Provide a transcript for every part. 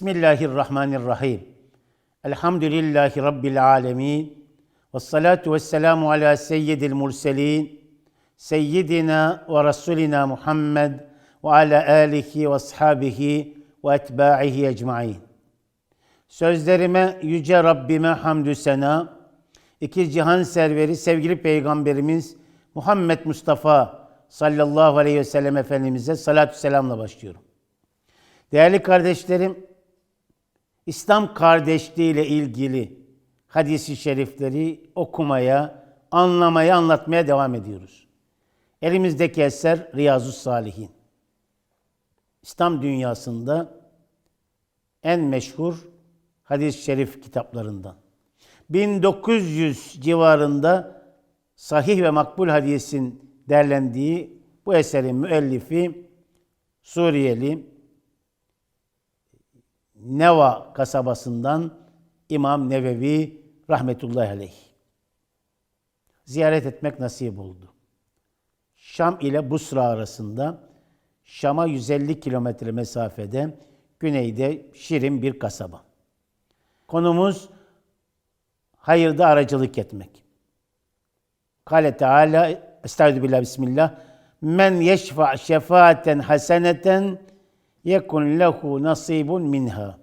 Bismillahirrahmanirrahim. Elhamdülillahi Rabbil alemin. Ve salatu ve selamu ala seyyidil murselin. Seyyidina ve Resulina Muhammed ve ala alihi ve ashabihi ve etba'ihi ecmain. Sözlerime yüce Rabbime hamdü sena, iki cihan serveri sevgili peygamberimiz Muhammed Mustafa sallallahu aleyhi ve sellem Efendimiz'e salatü selamla başlıyorum. Değerli kardeşlerim, İslam kardeşliği ile ilgili hadisi şerifleri okumaya, anlamaya, anlatmaya devam ediyoruz. Elimizdeki eser Riyazu Salihin. İslam dünyasında en meşhur hadis-i şerif kitaplarından. 1900 civarında sahih ve makbul hadisin derlendiği bu eserin müellifi Suriyeli Neva kasabasından İmam Nevevi rahmetullahi aleyh. Ziyaret etmek nasip oldu. Şam ile Busra arasında Şam'a 150 kilometre mesafede güneyde şirin bir kasaba. Konumuz hayırda aracılık etmek. Kale Teala Estaizu billah bismillah Men yeşfa şefaaten haseneten yekun lehu nasibun minha.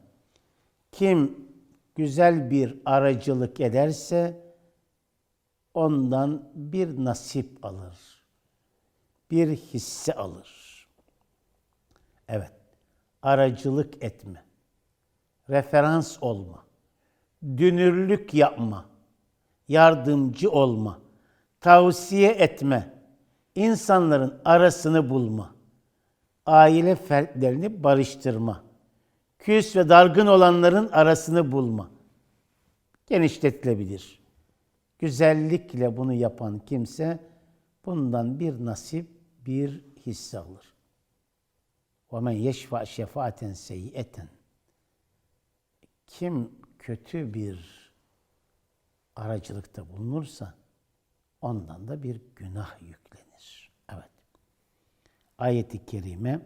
Kim güzel bir aracılık ederse ondan bir nasip alır. Bir hisse alır. Evet. Aracılık etme. Referans olma. Dünürlük yapma. Yardımcı olma. Tavsiye etme. insanların arasını bulma Aile fertlerini barıştırma. Küs ve dargın olanların arasını bulma. Genişletilebilir. Güzellikle bunu yapan kimse bundan bir nasip, bir hisse alır. وَمَنْ يَشْفَعْ شَفَاَةً سَيِّئَةً Kim kötü bir aracılıkta bulunursa ondan da bir günah yüklenir. Ayet-i Kerime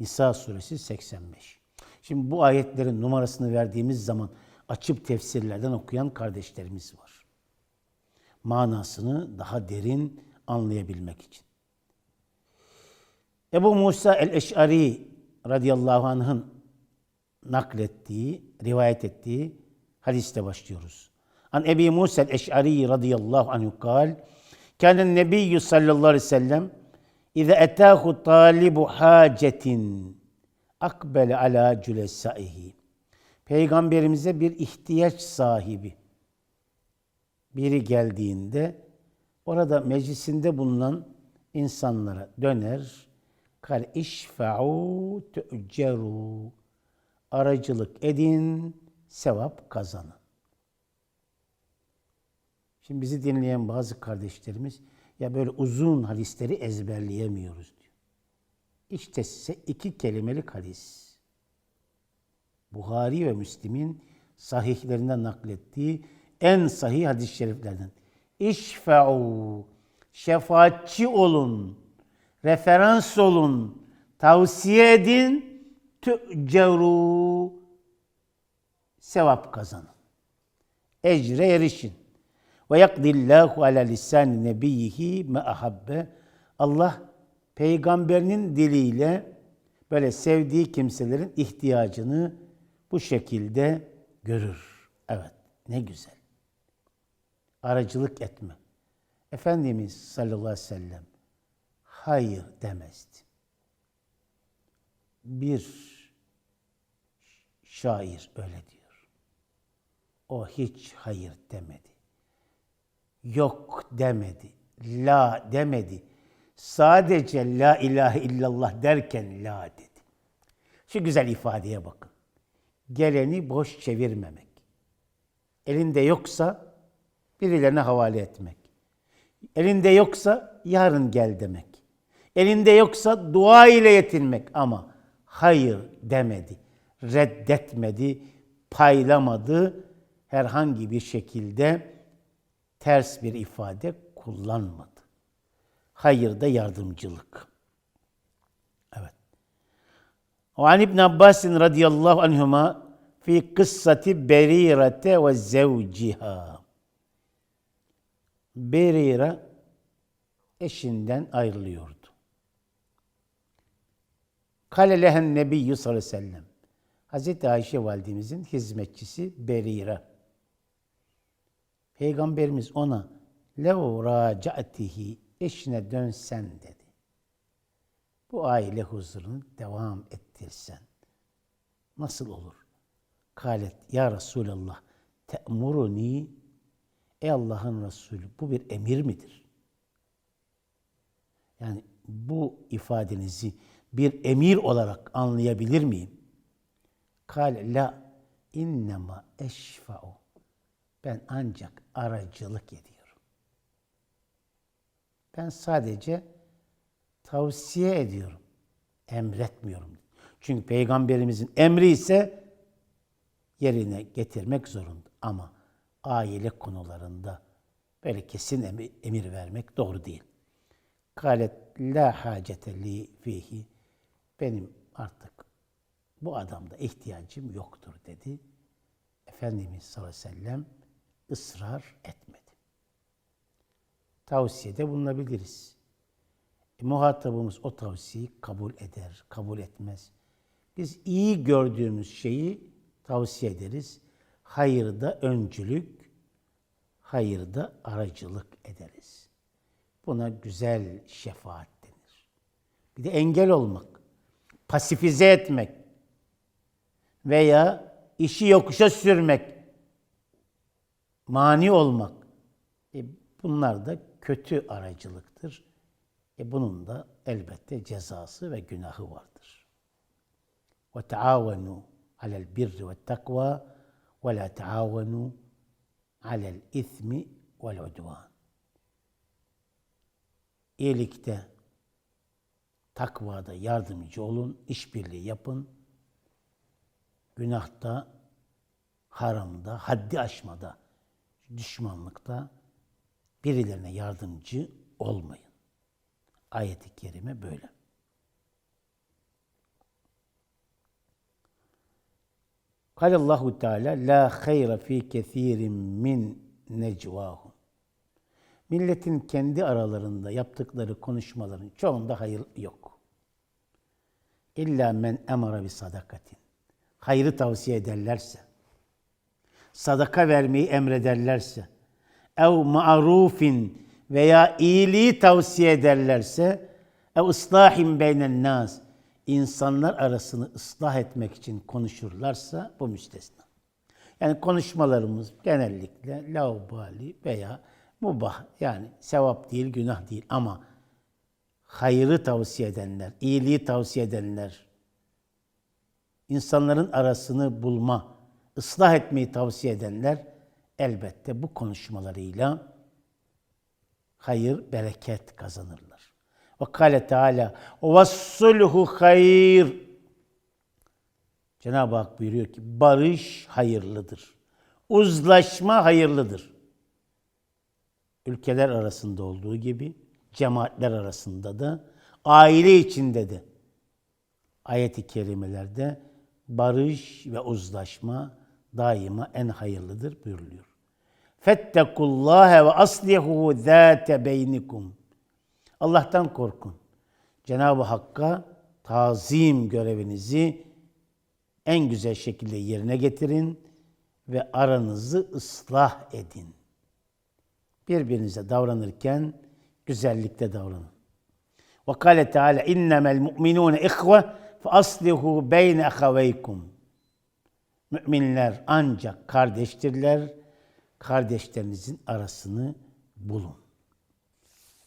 Nisa suresi 85. Şimdi bu ayetlerin numarasını verdiğimiz zaman açıp tefsirlerden okuyan kardeşlerimiz var. Manasını daha derin anlayabilmek için. Ebu Musa el-Eş'ari radıyallahu anh'ın naklettiği, rivayet ettiği hadiste başlıyoruz. An Ebi Musa el-Eş'ari radıyallahu anhu kal, Kâne nebiyyü sallallahu aleyhi ve sellem İze etâhu talibu hacetin akbele ala cülesaihi. Peygamberimize bir ihtiyaç sahibi biri geldiğinde orada meclisinde bulunan insanlara döner, kal işfa'u tu'ceru aracılık edin, sevap kazanın. Şimdi bizi dinleyen bazı kardeşlerimiz ya böyle uzun hadisleri ezberleyemiyoruz diyor. İşte size iki kelimelik hadis. Buhari ve Müslim'in sahihlerinden naklettiği en sahih hadis-i şeriflerden. İşfe'u, şefaatçi olun, referans olun, tavsiye edin, tü'ceru, sevap kazanın. Ecre erişin. Ve yakdillahu ala lisan nebiyhi me ahabbe. Allah peygamberinin diliyle böyle sevdiği kimselerin ihtiyacını bu şekilde görür. Evet, ne güzel. Aracılık etme. Efendimiz sallallahu aleyhi ve sellem hayır demezdi. Bir şair öyle diyor. O hiç hayır demedi. Yok demedi. La demedi. Sadece la ilahe illallah derken la dedi. Şu güzel ifadeye bakın. Geleni boş çevirmemek. Elinde yoksa birilerine havale etmek. Elinde yoksa yarın gel demek. Elinde yoksa dua ile yetinmek ama hayır demedi. Reddetmedi, paylamadı. Herhangi bir şekilde ters bir ifade kullanmadı. Hayırda yardımcılık. Evet. Ve İbn Abbas radıyallahu anhuma fi kıssati Berirete ve zevciha. Berira eşinden ayrılıyordu. Kale lehen nebiyyü sallallahu aleyhi ve sellem. Hazreti Ayşe validemizin hizmetçisi Berira Peygamberimiz ona lev raca'tihi eşine dönsen dedi. Bu aile huzurunu devam ettirsen nasıl olur? Kalet ya Resulallah te'muruni ey Allah'ın Resulü bu bir emir midir? Yani bu ifadenizi bir emir olarak anlayabilir miyim? Kale la innema eşfa'u ben ancak aracılık ediyorum. Ben sadece tavsiye ediyorum. Emretmiyorum. Çünkü peygamberimizin emri ise yerine getirmek zorunda. Ama aile konularında böyle kesin emir, vermek doğru değil. Kalet la hacete li fihi. Benim artık bu adamda ihtiyacım yoktur dedi. Efendimiz sallallahu aleyhi ve sellem ısrar etmedi. Tavsiyede bulunabiliriz. E, muhatabımız o tavsiyeyi kabul eder, kabul etmez. Biz iyi gördüğümüz şeyi tavsiye ederiz. Hayırda öncülük, hayırda aracılık ederiz. Buna güzel şefaat denir. Bir de engel olmak, pasifize etmek veya işi yokuşa sürmek, mani olmak. E, bunlar da kötü aracılıktır. E, bunun da elbette cezası ve günahı vardır. Ve taavenu alel birri ve takva ve la taavenu alel ismi vel udvan. İyilikte, takvada yardımcı olun, işbirliği yapın. Günahta, haramda, haddi aşmada, düşmanlıkta birilerine yardımcı olmayın. Ayet-i kerime böyle. Allahu Teala la hayra fi kesirin min necvahum. Milletin kendi aralarında yaptıkları konuşmaların çoğunda hayır yok. İlla men emara bi sadakatin. Hayrı tavsiye ederlerse, sadaka vermeyi emrederlerse, ev ma'rufin veya iyiliği tavsiye ederlerse, ev ıslahin beynen nas, insanlar arasını ıslah etmek için konuşurlarsa bu müstesna. Yani konuşmalarımız genellikle laubali veya mubah yani sevap değil, günah değil ama hayrı tavsiye edenler, iyiliği tavsiye edenler, insanların arasını bulma, ıslah etmeyi tavsiye edenler elbette bu konuşmalarıyla hayır, bereket kazanırlar. Ve kâle Teala وَالصُّلْهُ hayır. Cenab-ı Hak buyuruyor ki barış hayırlıdır. Uzlaşma hayırlıdır. Ülkeler arasında olduğu gibi cemaatler arasında da aile içinde de ayet-i kerimelerde barış ve uzlaşma daima en hayırlıdır buyuruluyor. Fettekullâhe ve aslihu zâte beynikum. Allah'tan korkun. Cenab-ı Hakk'a tazim görevinizi en güzel şekilde yerine getirin ve aranızı ıslah edin. Birbirinize davranırken güzellikte davranın. Ve kâle Teala innemel mu'minûne ihve fe aslihu beyne ahaveykum. Müminler ancak kardeştirler. Kardeşlerinizin arasını bulun.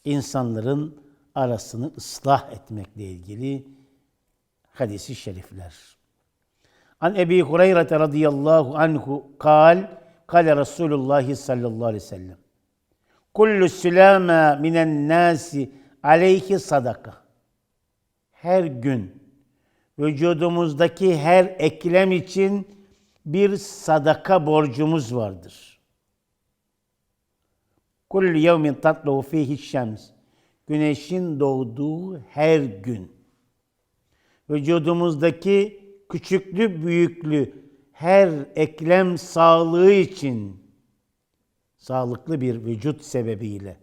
İnsanların arasını ıslah etmekle ilgili hadisi şerifler. An Ebi Hureyre radıyallahu anhu kal, kale Resulullah sallallahu aleyhi ve sellem. Kullu sülâme minen nâsi aleyhi sadaka. Her gün vücudumuzdaki her eklem için bir sadaka borcumuz vardır. Kullu yevmin tatlu fihi şems. Güneşin doğduğu her gün. vücudumuzdaki küçüklü büyüklü her eklem sağlığı için sağlıklı bir vücut sebebiyle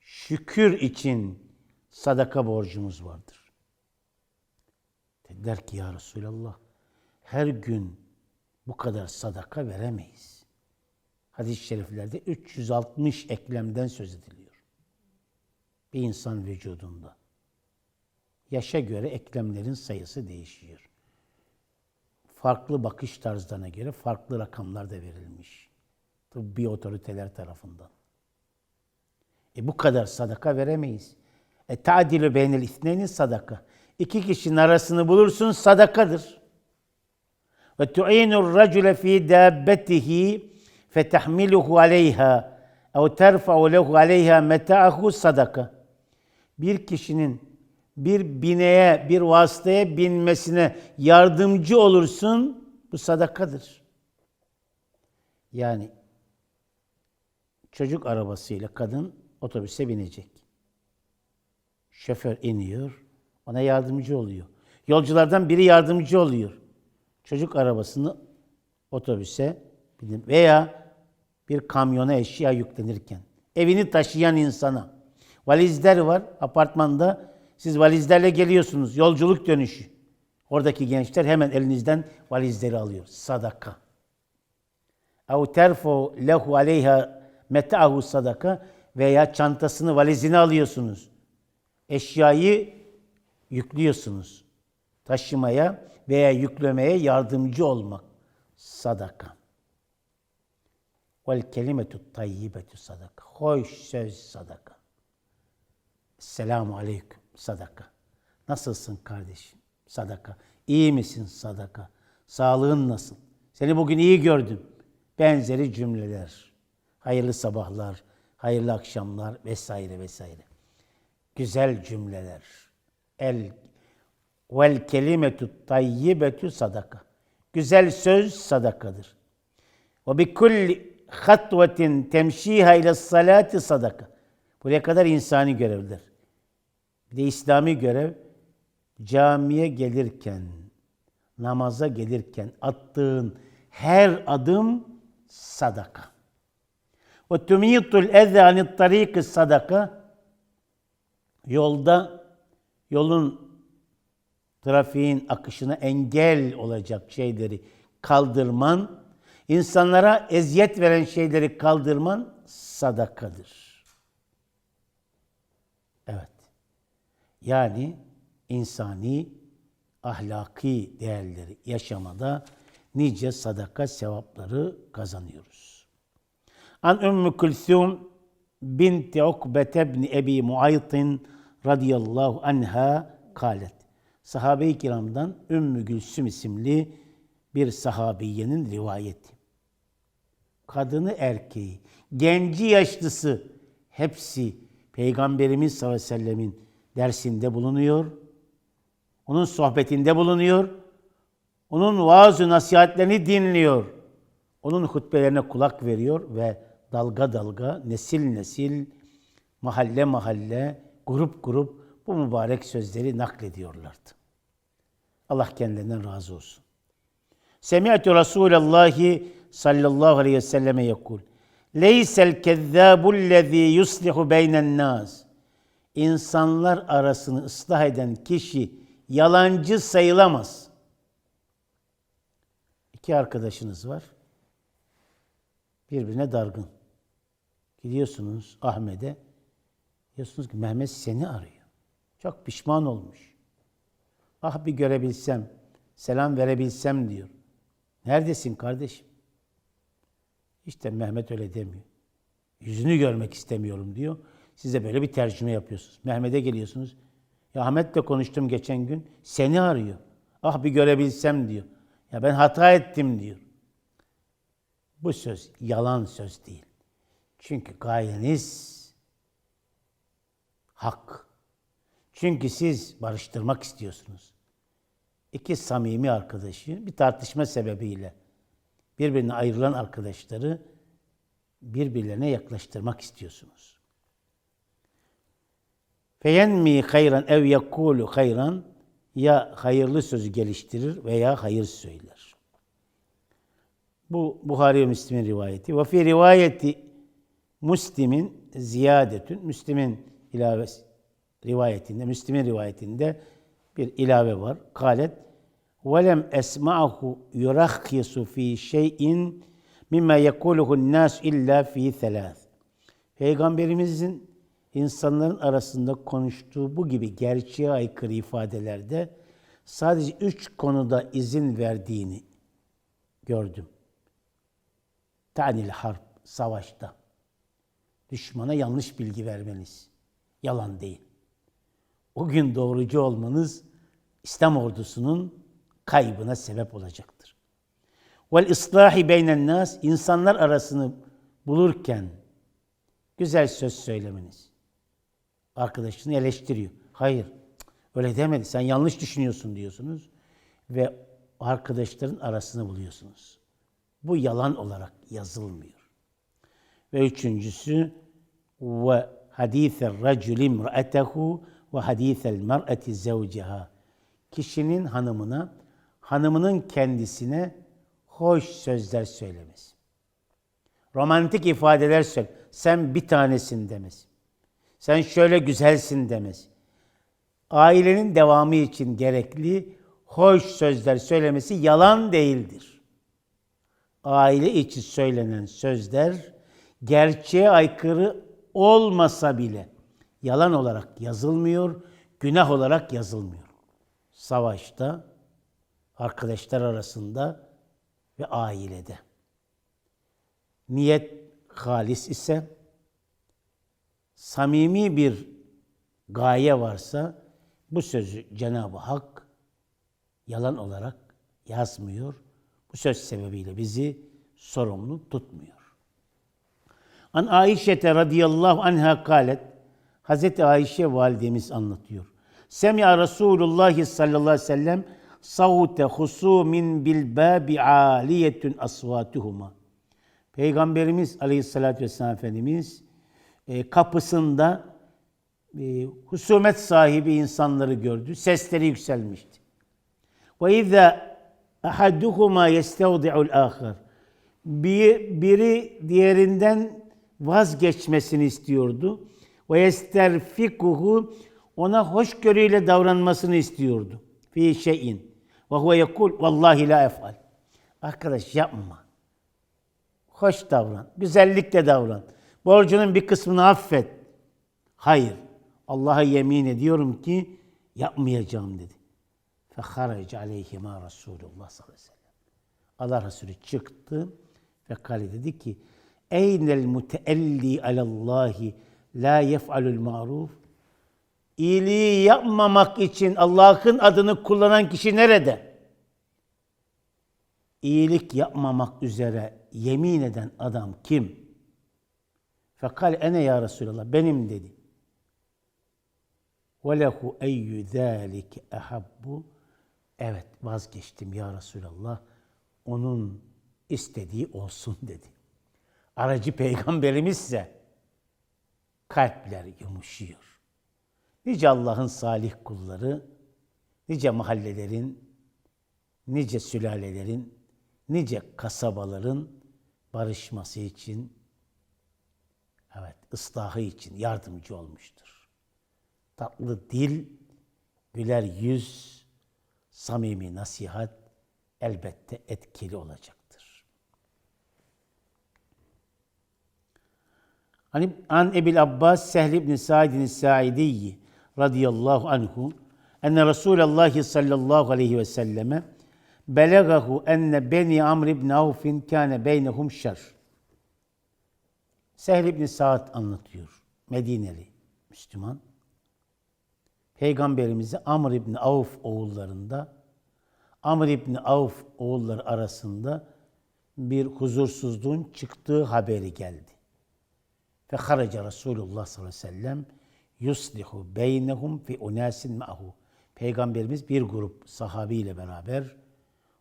şükür için sadaka borcumuz vardır. Dediler ki ya Resulallah her gün bu kadar sadaka veremeyiz. Hadis-i şeriflerde 360 eklemden söz ediliyor. Bir insan vücudunda. Yaşa göre eklemlerin sayısı değişiyor. Farklı bakış tarzlarına göre farklı rakamlar da verilmiş. Tıbbi otoriteler tarafından. E bu kadar sadaka veremeyiz. E ta'dilu beynel isneyni sadaka. İki kişinin arasını bulursun sadakadır. Ve tu'inur racule fi dabbetihi fetahmiluhu aleyha ev terfa'u lehu aleyha meta'ahu sadaka. Bir kişinin bir bineğe, bir vasıtaya binmesine yardımcı olursun. Bu sadakadır. Yani çocuk arabasıyla kadın otobüse binecek. Şoför iniyor, ona yardımcı oluyor. Yolculardan biri yardımcı oluyor. Çocuk arabasını otobüse binip veya bir kamyona eşya yüklenirken evini taşıyan insana valizler var apartmanda siz valizlerle geliyorsunuz yolculuk dönüşü. Oradaki gençler hemen elinizden valizleri alıyor. Sadaka. اَوْ terfu lehu aleyha meta'hu sadaka veya çantasını, valizini alıyorsunuz. Eşyayı yüklüyorsunuz. Taşımaya veya yüklemeye yardımcı olmak. Sadaka. Vel kelimetu tayyibetu sadaka. Hoş söz sadaka. Selamu aleyküm sadaka. Nasılsın kardeşim? Sadaka. İyi misin sadaka? Sağlığın nasıl? Seni bugün iyi gördüm. Benzeri cümleler. Hayırlı sabahlar, hayırlı akşamlar vesaire vesaire. Güzel cümleler. El vel kelimetu tayyibetu sadaka. Güzel söz sadakadır. Ve bi kulli hatvetin temşiha ile salati sadaka. Buraya kadar insani görevler. Bir de İslami görev camiye gelirken, namaza gelirken attığın her adım sadaka. Ve tumitul ezanit tariki sadaka yolda yolun trafiğin akışına engel olacak şeyleri kaldırman, insanlara eziyet veren şeyleri kaldırman sadakadır. Evet. Yani insani ahlaki değerleri yaşamada nice sadaka sevapları kazanıyoruz. An Ümmü Kulsum binti Ukbete ibn Ebi Muaytin radıyallahu anha kalet. Sahabe-i kiramdan Ümmü Gülsüm isimli bir sahabiyenin rivayeti. Kadını erkeği, genci yaşlısı hepsi Peygamberimiz sallallahu aleyhi ve sellemin dersinde bulunuyor. Onun sohbetinde bulunuyor. Onun vaaz nasihatlerini dinliyor. Onun hutbelerine kulak veriyor ve dalga dalga, nesil nesil, mahalle mahalle, grup grup bu mübarek sözleri naklediyorlardı. Allah kendilerinden razı olsun. Semi'tu Resulallah sallallahu aleyhi ve selleme yekul. Leysel kezzâbullezî yuslihu beynen nâs. İnsanlar arasını ıslah eden kişi yalancı sayılamaz. İki arkadaşınız var. Birbirine dargın. Gidiyorsunuz Ahmet'e. Diyorsunuz ki Mehmet seni arıyor. Çok pişman olmuş. Ah bir görebilsem, selam verebilsem diyor. Neredesin kardeşim? İşte Mehmet öyle demiyor. Yüzünü görmek istemiyorum diyor. Siz böyle bir tercüme yapıyorsunuz. Mehmet'e geliyorsunuz. Ya Ahmet'le konuştum geçen gün. Seni arıyor. Ah bir görebilsem diyor. Ya ben hata ettim diyor. Bu söz yalan söz değil. Çünkü gayeniz hak. Çünkü siz barıştırmak istiyorsunuz. İki samimi arkadaşı bir tartışma sebebiyle birbirine ayrılan arkadaşları birbirlerine yaklaştırmak istiyorsunuz. Feyenmi hayran ev yekulu hayran ya hayırlı sözü geliştirir veya hayır söyler. Bu Buhari ve Müslim'in rivayeti. Ve fi rivayeti Müslim'in ziyadetün, Müslim'in ilavesi rivayetinde, Müslim'in rivayetinde bir ilave var. Kalet velem esma'hu yurakhisu fi şey'in mimma yekuluhu nas illa fi thalâth. Peygamberimizin insanların arasında konuştuğu bu gibi gerçeğe aykırı ifadelerde sadece üç konuda izin verdiğini gördüm. Tanil harp, savaşta. Düşmana yanlış bilgi vermeniz. Yalan değil. O gün doğrucu olmanız İslam ordusunun kaybına sebep olacaktır. Vel islahi beynen nas insanlar arasını bulurken güzel söz söylemeniz. Arkadaşını eleştiriyor. Hayır, öyle demedi. Sen yanlış düşünüyorsun diyorsunuz ve arkadaşların arasını buluyorsunuz. Bu yalan olarak yazılmıyor. Ve üçüncüsü ve hadîfer raculi imra'atehu ve hadîfel mer'ati zevceha. Kişinin hanımına, hanımının kendisine hoş sözler söylemesi. Romantik ifadeler söyle. Sen bir tanesin demez. Sen şöyle güzelsin demez. Ailenin devamı için gerekli hoş sözler söylemesi yalan değildir. Aile içi söylenen sözler gerçeğe aykırı olmasa bile yalan olarak yazılmıyor, günah olarak yazılmıyor. Savaşta, arkadaşlar arasında ve ailede. Niyet halis ise, samimi bir gaye varsa bu sözü Cenab-ı Hak yalan olarak yazmıyor. Bu söz sebebiyle bizi sorumlu tutmuyor. An Ayşe radıyallahu anha kalet Hazreti Ayşe validemiz anlatıyor. Semya Resulullah sallallahu aleyhi ve sellem savute husumin bil babi aliyetun asvatuhuma. Peygamberimiz aleyhissalatü vesselam Efendimiz e, kapısında e, husumet sahibi insanları gördü. Sesleri yükselmişti. Ve izâ ahaduhuma yestevdi'ul âkhar. Bir, biri diğerinden vazgeçmesini istiyordu. Ve yesterfikuhu ona hoşgörüyle davranmasını istiyordu. Fi şeyin. Ve huve yekul vallahi la efal. Arkadaş yapma. Hoş davran. Güzellikle davran. Borcunun bir kısmını affet. Hayır. Allah'a yemin ediyorum ki yapmayacağım dedi. Feharac aleyhima Resulullah sallallahu aleyhi ve sellem. Allah Resulü çıktı ve kale dedi ki Eynel muteelli alallahi la yef'alul ma'ruf İyiliği yapmamak için Allah'ın adını kullanan kişi nerede? İyilik yapmamak üzere yemin eden adam kim? Fekal ene ya Resulallah benim dedi. Ve lehu eyyü zâlike ehabbu Evet vazgeçtim ya Resulallah. Onun istediği olsun dedi. Aracı peygamberimizse kalpler yumuşuyor. Nice Allah'ın salih kulları, nice mahallelerin, nice sülalelerin, nice kasabaların barışması için, evet ıslahı için yardımcı olmuştur. Tatlı dil, güler yüz, samimi nasihat elbette etkili olacaktır. An Ebil Abbas Sehl ibn Sa'idin Sa'idi radıyallahu anhu enne Resulullah sallallahu aleyhi ve selleme belagahu enne beni Amr ibn Avf'in kâne beynehum şer. Sehl ibn Sa'd anlatıyor. Medineli Müslüman. Peygamberimize Amr ibn Avf oğullarında Amr ibn Avf oğulları arasında bir huzursuzluğun çıktığı haberi geldi. Ve haraca Resulullah sallallahu aleyhi ve sellem yuslihu beynehum fi unasin ma'hu. Peygamberimiz bir grup sahabiyle beraber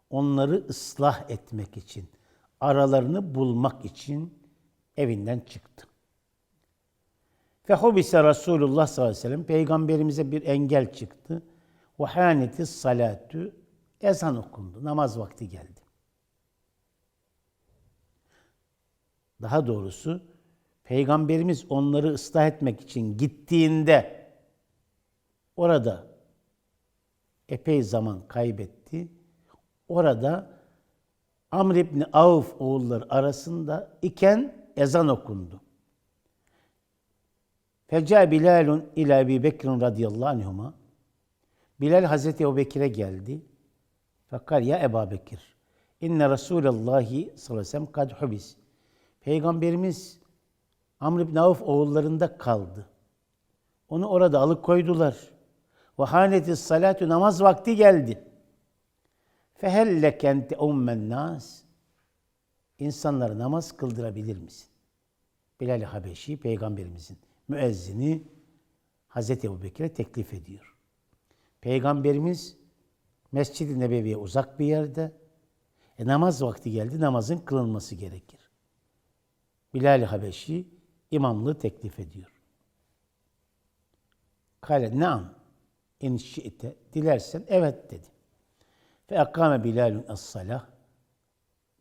onları ıslah etmek için, aralarını bulmak için evinden çıktı. Fehubise Resulullah sallallahu aleyhi ve sellem peygamberimize bir engel çıktı. Ve haneti salatu ezan okundu. Namaz vakti geldi. Daha doğrusu Peygamberimiz onları ıslah etmek için gittiğinde orada epey zaman kaybetti. Orada Amr İbni Avf oğulları arasında iken ezan okundu. Feca Bilalun ila Ebi Bekir'in radıyallahu anhuma. Bilal Hazreti Ebu Bekir'e geldi. Fakat ya Ebu Bekir, inne Resulallah sallallahu aleyhi ve sellem kad hubis. Peygamberimiz Amr ibn Avf oğullarında kaldı. Onu orada alıkoydular. Ve haneti salatu namaz vakti geldi. Fehelleke ente ummen nas. İnsanlara namaz kıldırabilir misin? Bilal-i Habeşi peygamberimizin müezzini Hazreti Ebubekir'e teklif ediyor. Peygamberimiz Mescid-i Nebevi'ye uzak bir yerde. E, namaz vakti geldi, namazın kılınması gerekir. Bilal-i Habeşi imamlığı teklif ediyor. Kale naam in şi'te dilersen evet dedi. Fe akame Bilalun as-salah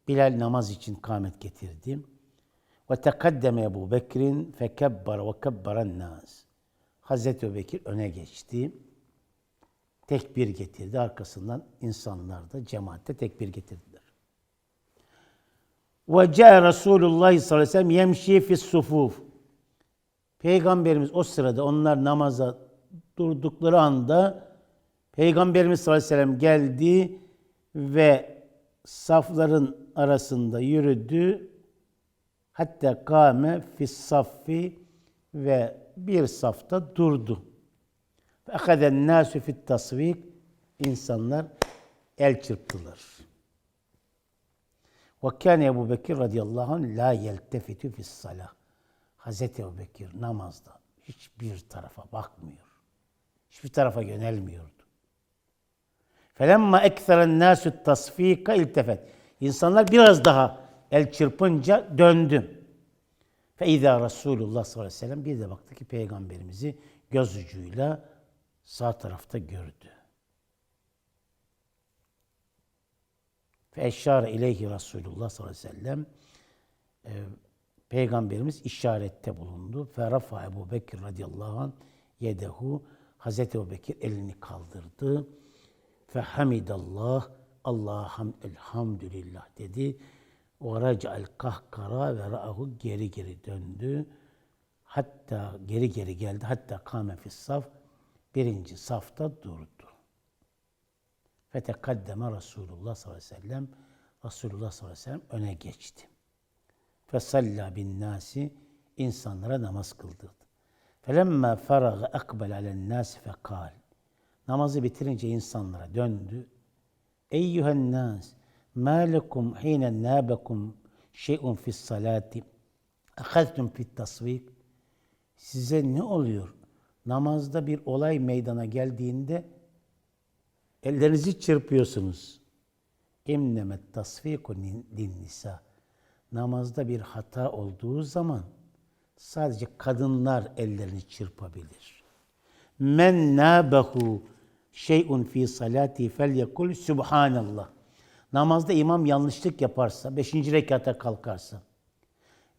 Bilal namaz için kâmet getirdi. Ve tekaddeme Ebu Bekir'in fekebbara ve kebbaren nas. Hazreti Ebu Bekir öne geçti. Tekbir getirdi. Arkasından insanlar da cemaatte tekbir getirdiler. Ve ca Resulullah sallallahu aleyhi ve sellem yemşi fis sufuf. Peygamberimiz o sırada onlar namaza durdukları anda Peygamberimiz sallallahu aleyhi ve sellem geldi ve safların arasında yürüdü. Hatta kâme fis saffi ve bir safta durdu. Akaden nâsü fit tasvik insanlar el çırptılar. Ve kâne Ebu Bekir radıyallahu anh la yeltefitü fis salah. Hazreti Ebu Bekir namazda hiçbir tarafa bakmıyor. Hiçbir tarafa yönelmiyordu. Felemma ekseren nâsü tasfika iltefet. İnsanlar biraz daha el çırpınca döndü. Fe izâ Resulullah sallallahu aleyhi ve sellem bir de baktı ki peygamberimizi göz ucuyla sağ tarafta gördü. Fe eşşâre ileyhi Resulullah sallallahu aleyhi ve sellem e, Peygamberimiz işarette bulundu. Ferafa Ebu Bekir radıyallahu anh yedehu Hazreti Ebu Bekir elini kaldırdı. Fe hamidallah Allah ham elhamdülillah dedi. Ve raca'el kahkara ve ra'ahu geri geri döndü. Hatta geri geri geldi. Hatta kâme fis saf birinci safta durdu. Fetekaddeme Resulullah sallallahu aleyhi ve sellem Resulullah sallallahu aleyhi ve sellem öne geçti. Fesalla bin nasi insanlara namaz kıldırdı. Felemma faraga akbel alen nasi fekal. Namazı bitirince insanlara döndü. Eyyühen nas, ma lekum hine nabekum şey'un fis salati. Ahaztum fit tasvik. Size ne oluyor? Namazda bir olay meydana geldiğinde ellerinizi çırpıyorsunuz. İmnemet tasfiku din nisa. Namazda bir hata olduğu zaman sadece kadınlar ellerini çırpabilir. Men nabehu şey'un fi salati felyekul subhanallah. Namazda imam yanlışlık yaparsa, beşinci rekata kalkarsa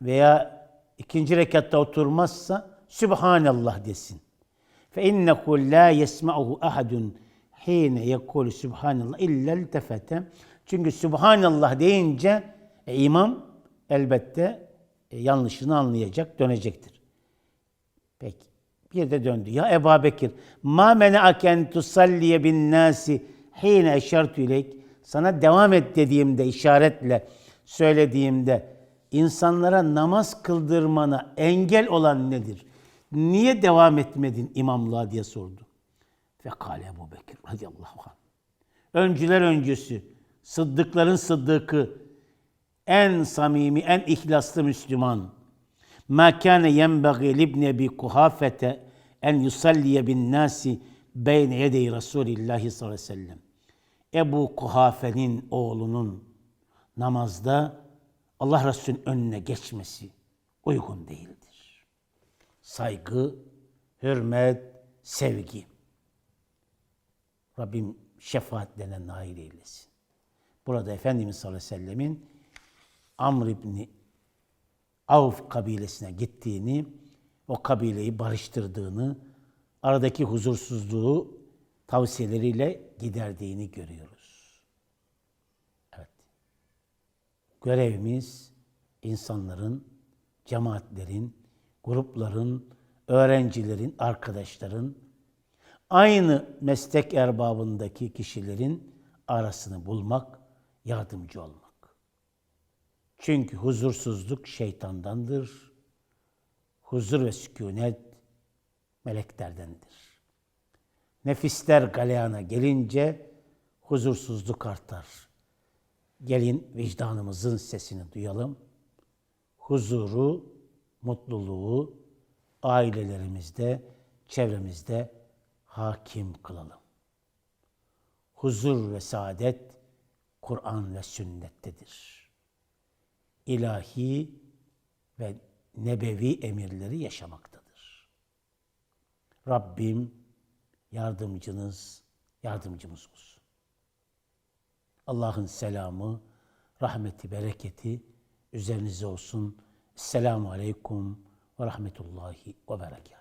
veya ikinci rekatta oturmazsa Subhanallah desin. Fe innehu la yesma'uhu ahadun hine yekulu Subhanallah illa iltefete. Çünkü Subhanallah deyince e, imam elbette e, yanlışını anlayacak, dönecektir. Peki. Bir de döndü. Ya Ebu Bekir, ma mene'aken tusalliye bin nasi hine eşertu ileyk. Sana devam et dediğimde, işaretle söylediğimde insanlara namaz kıldırmana engel olan nedir? Niye devam etmedin imamlığa diye sordu. Ve kâle Ebu Bekir radıyallahu anh. Öncüler öncüsü, sıddıkların sıddıkı, en samimi, en ihlaslı Müslüman. Ma kâne yenbagî libni ebi kuhafete en yusalliye bin nasi beyne yedeyi Resulillahi sallallahu aleyhi ve sellem. Ebu Kuhafe'nin oğlunun namazda Allah Resulü'nün önüne geçmesi uygun değildir. Saygı, hürmet, sevgi. Rabbim şefaatlerine nail eylesin. Burada Efendimiz sallallahu aleyhi ve sellemin Amr İbni Avf kabilesine gittiğini, o kabileyi barıştırdığını, aradaki huzursuzluğu tavsiyeleriyle giderdiğini görüyoruz. Evet. Görevimiz insanların, cemaatlerin, grupların, öğrencilerin, arkadaşların, aynı meslek erbabındaki kişilerin arasını bulmak, yardımcı olmak. Çünkü huzursuzluk şeytandandır. Huzur ve sükunet meleklerdendir. Nefisler galeyana gelince huzursuzluk artar. Gelin vicdanımızın sesini duyalım. Huzuru, mutluluğu ailelerimizde, çevremizde hakim kılalım. Huzur ve saadet Kur'an ve sünnettedir. İlahi ve nebevi emirleri yaşamaktadır. Rabbim yardımcınız, yardımcımız olsun. Allah'ın selamı, rahmeti, bereketi üzerinize olsun. Esselamu Aleyküm ve Rahmetullahi ve Berekatuhu.